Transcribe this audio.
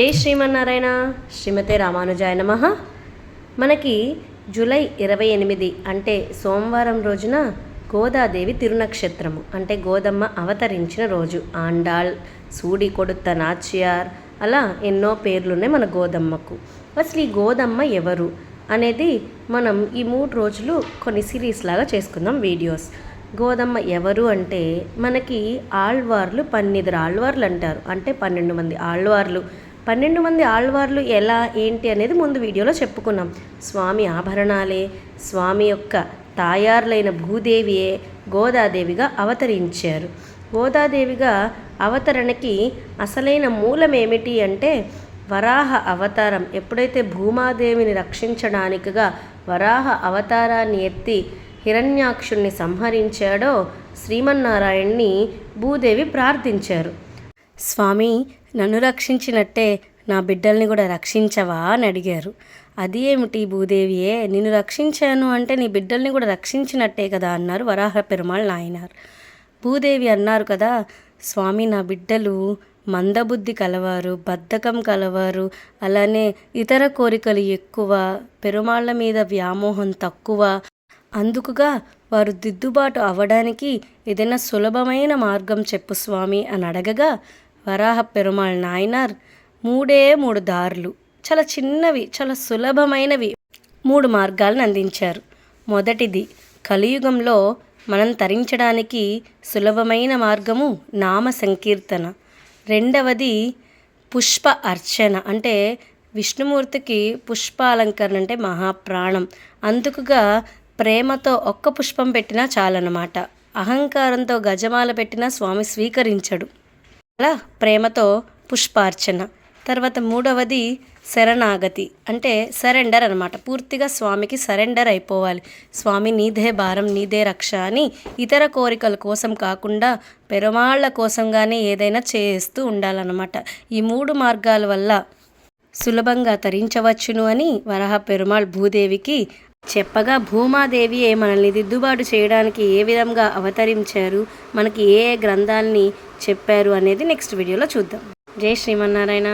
జై శ్రీమన్నారాయణ. శ్రీమతే రామానుజాయ నమ. మనకి జూలై ఇరవై ఎనిమిది అంటే సోమవారం రోజున గోదాదేవి తిరునక్షత్రము అంటే గోదమ్మ అవతరించిన రోజు. ఆండాళ్ సూడి కొడుత్త నాచ్యార్ అలా ఎన్నో పేర్లున్నాయి మన గోదమ్మకు. అసలు ఈ గోదమ్మ ఎవరు అనేది మనం ఈ మూడు రోజులు కొన్ని సిరీస్ లాగా చేసుకుందాం వీడియోస్. గోదమ్మ ఎవరు అంటే మనకి ఆళ్వార్లు పన్నెండు ఆళ్వార్లు అంటారు. అంటే పన్నెండు మంది ఆళ్వార్లు. పన్నెండు మంది ఆళ్వార్లు ఎలా ఏంటి అనేది ముందు వీడియోలో చెప్పుకున్నాం. స్వామి ఆభరణాలే స్వామి యొక్క తాయార్లైన భూదేవియే గోదాదేవిగా అవతరించారు. గోదాదేవిగా అవతరణకి అసలైన మూలం ఏమిటి అంటే వరాహ అవతారం. ఎప్పుడైతే భూమాదేవిని రక్షించడానికిగా వరాహ అవతారాన్ని ఎత్తి హిరణ్యాక్షుణ్ణి సంహరించాడో శ్రీమన్నారాయణ్ణి భూదేవి ప్రార్థించారు. స్వామి నన్ను రక్షించినట్టే నా బిడ్డల్ని కూడా రక్షించవా అని అడిగారు. అది ఏమిటి భూదేవియే? నిన్ను రక్షించాను అంటే నీ బిడ్డల్ని కూడా రక్షించినట్టే కదా అన్నారు వరాహ పెరుమాళ్ నాయనార్. భూదేవి అన్నారు కదా స్వామి నా బిడ్డలు మందబుద్ధి కలవారు బద్ధకం కలవారు అలానే ఇతర కోరికలు ఎక్కువ పెరుమాళ్ళ మీద వ్యామోహం తక్కువ. అందుకుగా వారు దిద్దుబాటు అవ్వడానికి ఏదైనా సులభమైన మార్గం చెప్పు స్వామి అని అడగగా వరాహ పెరుమాళ్ నాయనార్ మూడే మూడు దారులు. చాలా చిన్నవి చాలా సులభమైనవి మూడు మార్గాలను అందించారు. మొదటిది కలియుగంలో మనం తరించడానికి సులభమైన మార్గము నామ సంకీర్తన. రెండవది పుష్ప అర్చన అంటే విష్ణుమూర్తికి పుష్పాలంకరణ అంటే మహాప్రాణం. అందుకుగా ప్రేమతో ఒక్క పుష్పం పెట్టినా చాలన్నమాట. అహంకారంతో గజమాల పెట్టినా స్వామి స్వీకరించడు. అలా ప్రేమతో పుష్పార్చన. తర్వాత మూడవది శరణాగతి. అంటే సరెండర్ అనమాట పూర్తిగా స్వామికి సరెండర్ అయిపోవాలి. స్వామి నీదే భారం నీదే రక్ష అని ఇతర కోరికల కోసం కాకుండా పెరుమాళ్ళ కోసంగానే ఏదైనా చేస్తూ ఉండాలన్నమాట. ఈ మూడు మార్గాల వల్ల సులభంగా తరించవచ్చును అని వరహ పెరుమాళ్ భూదేవికి చెప్పగా భూమాదేవియే మనల్ని దిద్దుబాటు చేయడానికి ఏ విధంగా అవతరించారు? మనకి ఏ ఏ గ్రంథాలని చెప్పారు అనేది నెక్స్ట్ వీడియోలో చూద్దాం. జై శ్రీమన్నారాయణ.